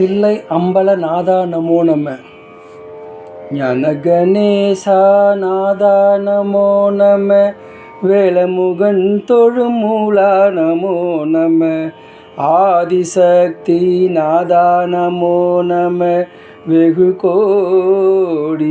தில்லை அம்பல நாதா நமோ நம. ஞானகணேசா நாதா நமோ நம. வேலமுகன் தொழுமூலா நமோ நம. ஆதிசக்தி நாதா நமோ நம. வெகு கோடி.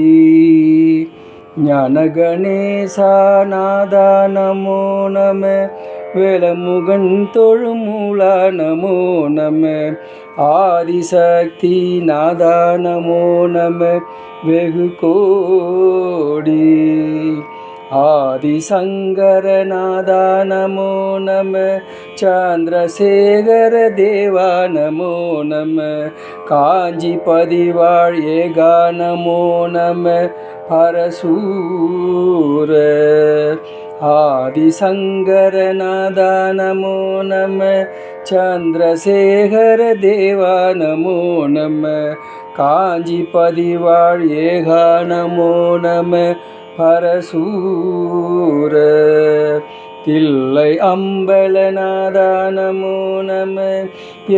ஞானகணேசா நாதா நமோ நம. வேளமுகன் தொழுமூலா நமோ நம. ஆதிசக்தி நாதா நமோ நம. வெகு கோடி. ஆதிசங்கரநாதா நமோ நம. சந்திரசேகர தேவா நமோ நம. காஞ்சி பதிவாழ் ஏகா நமோ நம. பரசூர. ஆதிசங்கரநாதா நமோ நம சந்திரசேகர தேவா நமோ நம காஞ்சி பதிவாழ் ஏகா நமோ நம பரசூர தில்லை அம்பலநாதா நமோ நம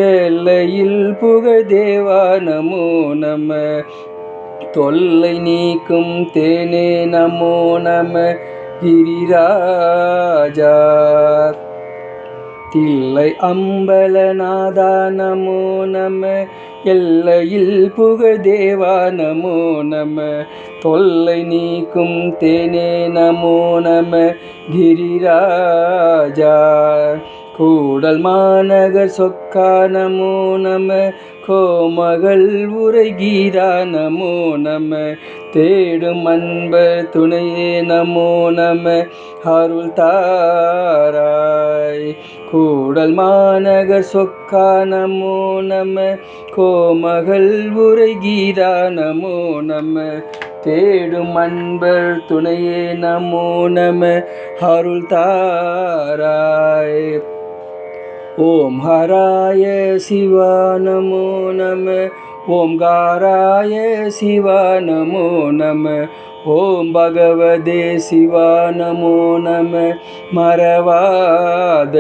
எல்லையில் புகழ் தேவா நமோ நம தொல்லை நீக்கும் தேனே நமோ நம கிரிராஜா தில்லை அம்பலநாதா நமோ நம. எல்லையில் புகழ் தேவா நமோ நம. தொல்லை நீக்கும் தேனே நமோ நம. கிரிராஜா கூடல் மாநகர் சொக்கா நமோ நம. கோமகள் உரை கீதா நமோ நம. தேடும் அன்பர் துணையே நமோ நம. அருள் தாராய். கூடல் மாநகர் சொக்கா நமோ நம. கோமகள் உரை கீதா நமோ நம. தேடும் அன்பர் துணையே நமோ நம. அருள் தாராய். ஓம் ஹராய சிவா நமோ நம. ஓம்காராய சிவா நமோ நம. ஓம் பகவதே சிவா நமோ நம. மறவாத.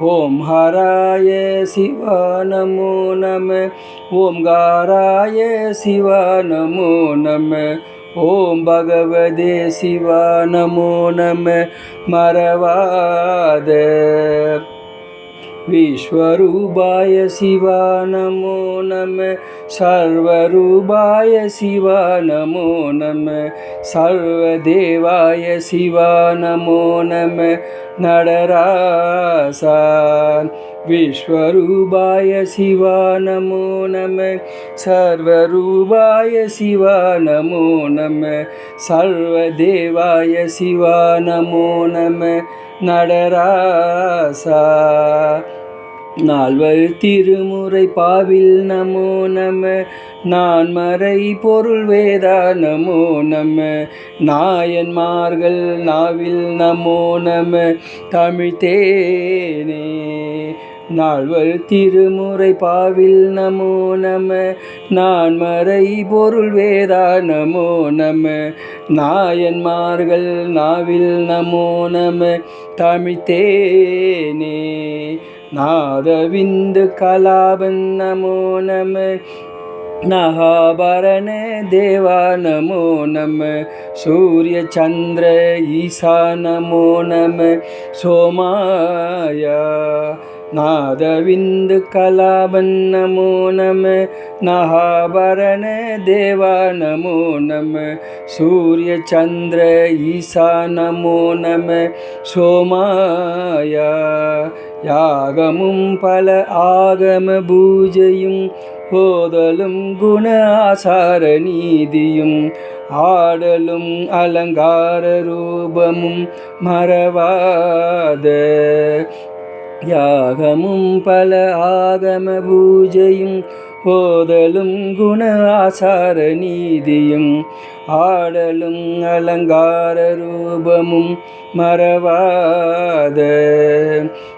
ஓம் ஹராய சிவா நமோ நம. ஓம்காராய சிவா நமோ நம. ஓம் பகவதே சிவா நமோ நம. மறவாத. विश्वरूपाय शिवा नमो नमः सर्वरूपाय शिवा नमो नमः सर्वदेवाय शिवा नमो नमः नडरासा विश्वरूपाय शिवा नमो नमः सर्वरूपाय शिवा नमो नमः सर्वदेवाय शिवा नमो नमः நடராசா நால்வர் திருமுறை பாவில் நமோ நம நான் மறை பொருள் வேதா நமோ நம நாயன்மார்கள் நாவில் நமோ நம தமிழ்தேனே நால்வர் திருமுறை பாவில் நமோ நம நான் மறை பொருள் வேதா நமோ நம நாயன்மார்கள் நாவில் நமோ நம தமிழ்தேனே தேனே நாதவிந்து கலாபன் நமோ நம நகாபரண தேவா நமோ நம சூரிய சந்திர ஈசா நமோ நம சோமாயா நாதவிந்து கலாபன் நமோ நம நகாபரண தேவா நமோ நம சூரிய சந்திர ஈசா நமோ நம சோமாயா யாகமும் பல ஆகம பூஜையும் போதலும் குண ஆசார நீதியும் ஆடலும் அலங்கார ரூபமும் மறவாத யாகமும் பல ஆகம பூஜையும் போதலும் குண ஆசார நீதியும் ஆடலும் அலங்கார ரூபமும் மறவாத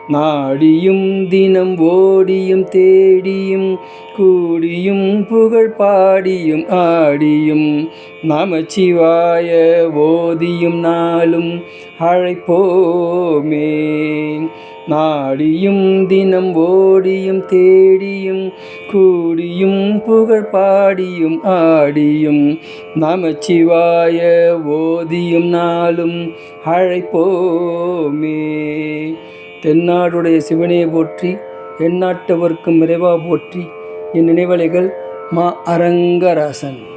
நாடியும் தினம் ஓடியும் தேடியும் கூடியும் புகழ் பாடியும் ஆடியும் நமச்சிவாய ஓதியும் நாளும் அழைப்போமே. நாடியும் தினம் ஓடியும் தேடியும் கூடியும் புகழ் பாடியும் ஆடியும் நமச்சிவாய ஓதியும் நாளும் அழைப்போமே. தென்னாடுடைய சிவனையை போற்றி எந்நாட்டவர்க்கும் இறைவா போற்றி. என் நினைவலைகள் மா அரங்கராசன்.